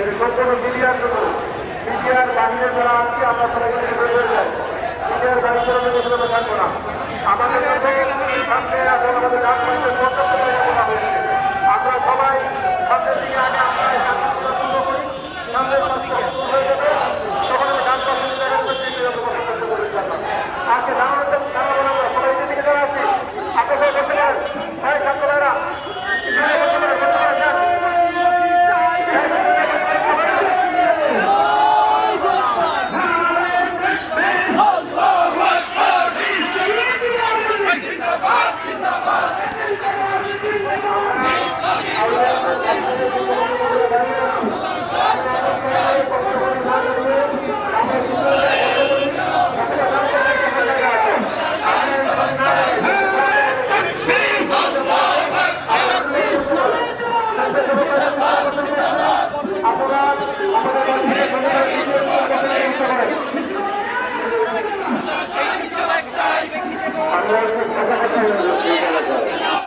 এরকম কোনো মিডিয়ার জন্য মিডিয়ার বাহিরে যারা আছে, আমরা সবাই হয়ে যায় মিডিয়ার বাহিরে থাকব না। আমাদের সামনে আমাদের আমাদের